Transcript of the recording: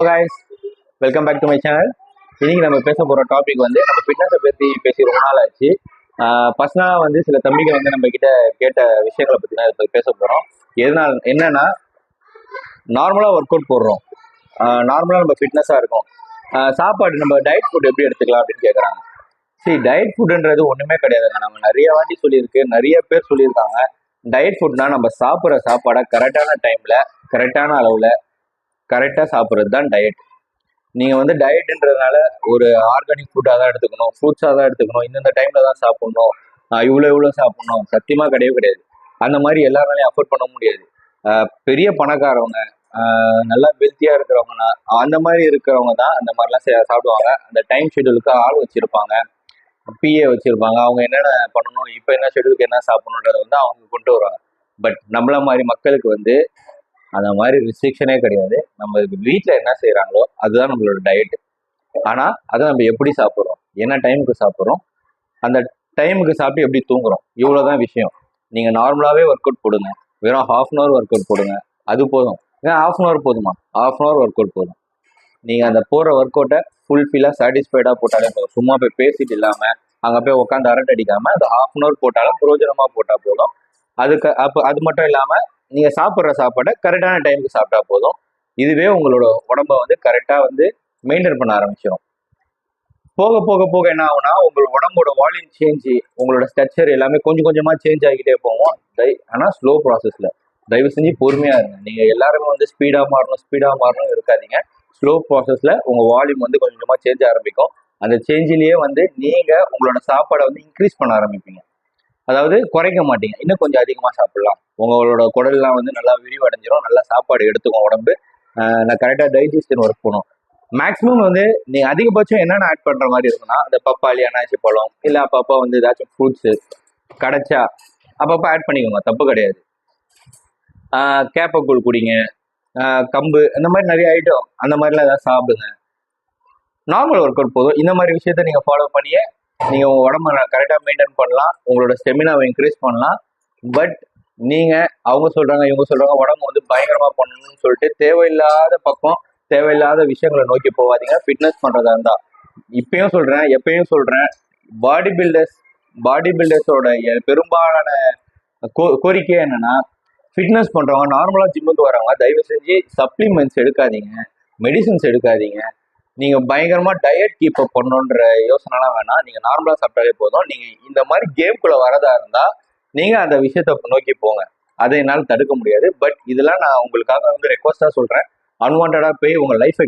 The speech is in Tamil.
Guys welcome back to my channel இன்னைக்கு நம்ம பேச போகிற டாபிக் வந்து நம்ம ஃபிட்னஸை பற்றி பேசி ரொம்ப நாள் ஆச்சு. பர்சனலாக வந்து சில தம்பிங்க வந்து நம்ம கிட்ட கேட்ட விஷயங்களை பற்றி தான் இப்போ பேச போகிறோம் எதனால் என்னன்னா நார்மலாக ஒர்க் அவுட் போடுறோம். நார்மலாக நம்ம ஃபிட்னஸாக இருக்கும். சாப்பாடு நம்ம டயட் ஃபுட் எப்படி எடுத்துக்கலாம் அப்படின்னு கேட்குறாங்க சரி டயட் ஃபுட்டுன்றது ஒன்றுமே கிடையாதுங்க நம்ம நிறைய வாட்டி சொல்லியிருக்கு நிறைய பேர் சொல்லியிருக்காங்க. டயட் ஃபுட்னா நம்ம சாப்பிட்ற சாப்பாடை கரெக்டான டைமில் கரெக்டான அளவில் கரெக்டாக சாப்பிட்றது தான் டயட் நீங்கள் வந்து டயட்ன்றதுனால ஒரு ஆர்கானிக் ஃபுட்டாக தான் எடுத்துக்கணும். ஃப்ரூட்ஸாக தான் எடுத்துக்கணும். இந்தந்த டைமில் தான் சாப்பிட்ணும். இவ்வளோ இவ்வளோ சாப்பிட்ணும். சத்தியமாக கிடையவே கிடையாது. அந்த மாதிரி எல்லாராலையும் அஃபோர்ட் பண்ண முடியாது. பெரிய பணக்காரவங்க நல்லா ஹெல்த்தியாக இருக்கிறவங்க அந்த மாதிரி இருக்கிறவங்க தான் அந்த மாதிரிலாம் சே- சாப்பிடுவாங்க. அந்த டைம் ஷெடியூலுக்கு ஆள் வச்சுருப்பாங்க. பிஏ வச்சுருப்பாங்க. அவங்க என்னென்ன பண்ணணும் இப்போ என்ன ஷெடியூலுக்கு என்ன சாப்பிடணுன்றதை வந்து அவங்க கொண்டு வருவாங்க. பட் நம்மள மாதிரி மக்களுக்கு வந்து அந்த மாதிரி ரிஸ்ட்ரிக்ஷனே கிடையாது. நம்ம வீட்டில் என்ன செய்கிறாங்களோ அதுதான் நம்மளோட டயட் ஆனால் அதை நம்ம எப்படி சாப்பிட்றோம்? என்ன டைமுக்கு சாப்பிட்றோம்? அந்த டைமுக்கு சாப்பிட்டு எப்படி தூங்குறோம்? இவ்வளோதான் விஷயம். நீங்கள் நார்மலாகவே ஒர்க் அவுட் போடுங்க. வெறும் half an hour work out போடுங்க. அது போதும். ஏன் ஹாஃப் அன் ஹவர் போதுமா? Half an hour work out போதும். நீங்கள் அந்த போகிற ஒர்க் அவுட்டை ஃபுல்ஃபில்லாக சாட்டிஸ்ஃபைடாக போட்டாலே போதும். சும்மா போய் பேசிட்டு இல்லாமல் அங்கே போய் உட்காந்து அரட்டை அடிக்காமல் அது ஹாஃப் அன் ஹவர் போட்டாலும் பிரோஜனமாக போட்டால் போதும். அதுக்கு அப்போ அது மட்டும் இல்லாமல் நீங்கள் சாப்பிட்ற சாப்பாடை கரெக்டான டைமுக்கு சாப்பிட்டா போதும். இதுவே உங்களோட உடம்ப வந்து கரெக்டாக வந்து மெயின்டைன் பண்ண ஆரம்பிச்சிடும் போக போக போக என்ன ஆகும்னா உங்களோட உடம்போட வால்யூம் சேஞ்சு உங்களோட ஸ்ட்ரக்சர் எல்லாமே கொஞ்சம் கொஞ்சமாக சேஞ்ச் ஆகிக்கிட்டே போவோம் தை ஆனால் ஸ்லோ ப்ராசஸில் தயவு செஞ்சு பொறுமையாக இருங்க. நீங்கள் எல்லாருமே வந்து ஸ்பீடாக மாறணும் ஸ்பீடாக மாறணும் இருக்காதீங்க. ஸ்லோ ப்ராசஸில் உங்கள் வால்யூம் வந்து கொஞ்சம் கொஞ்சமாக சேஞ்ச் ஆரம்பிக்கும். அந்த சேஞ்சிலேயே வந்து நீங்கள் உங்களோட சாப்பாடை வந்து இன்க்ரீஸ் பண்ண ஆரம்பிப்பீங்க. அதாவது குறைக்க மாட்டீங்க. இன்னும் கொஞ்சம் அதிகமாக சாப்பிடலாம். உங்களோட குடல்லாம் வந்து நல்லா விரிவடைஞ்சிரும். நல்லா சாப்பாடு எடுத்துக்கும் உடம்பு. நான் கரெக்டாக டைஜஷன் ஒர்க் பண்ணும் மேக்ஸிமம் வந்து நீ அதிகபட்சம் என்னென்ன ஆட் பண்ணுற மாதிரி இருக்குன்னா அந்த பப்பாளி அனாச்சி பழம் இல்லை அப்பப்போ வந்து ஏதாச்சும் ஃப்ரூட்ஸு கிடச்சா அப்பப்போ ஆட் பண்ணிக்கோங்க தப்பு கிடையாது. கேப்பக்கூழ் குடிங்க கம்பு இந்த மாதிரி நிறைய ஐட்டம் அந்த மாதிரிலாம் ஏதாவது சாப்பிடுங்க. நார்மல் ஒர்க் அவுட் போதும். இந்த மாதிரி விஷயத்த நீங்கள் ஃபாலோ பண்ணியே நீங்கள் உங்கள் உடம்ப கரெக்டாக மெயின்டைன் பண்ணலாம் உங்களோட ஸ்டெமினாவை இன்க்ரீஸ் பண்ணலாம். பட் நீங்கள் அவங்க சொல்கிறாங்க இவங்க சொல்கிறாங்க உடம்பு வந்து பயங்கரமாக பண்ணணும்னு சொல்லிட்டு தேவையில்லாத பக்கம் தேவையில்லாத விஷயங்களை நோக்கி போகாதீங்க. ஃபிட்னஸ் பண்ணுறதா இருந்தால் இப்பயும் சொல்கிறேன் எப்பயும் சொல்கிறேன் பாடி பில்டர்ஸ் பாடி பில்டர்ஸோட பெரும்பாலான கோ கோரிக்கை என்னன்னா ஃபிட்னஸ் பண்ணுறவங்க நார்மலாக ஜிம்முக்கு வரவங்க தயவு செஞ்சு சப்ளிமெண்ட்ஸ் எடுக்காதீங்க. மெடிசன்ஸ் எடுக்காதீங்க. நீங்கள் பயங்கரமாக டயட் கீப் அப் பண்ணணுன்ற யோசனைலாம் வேணாம். நீங்கள் நார்மலாக சாப்பிட்டாலே போதும். நீங்கள் இந்த மாதிரி கேம்குள்ள வரதா இருந்தால் நீங்கள் அந்த விஷயத்தை நோக்கி போங்க. அதை என்னால் தடுக்க முடியாது. பட் இதெல்லாம் நான் உங்களுக்காக வந்து ரெக்வஸ்ட்டாக சொல்கிறேன் அன்வான்டாக போய் உங்கள் லைஃபை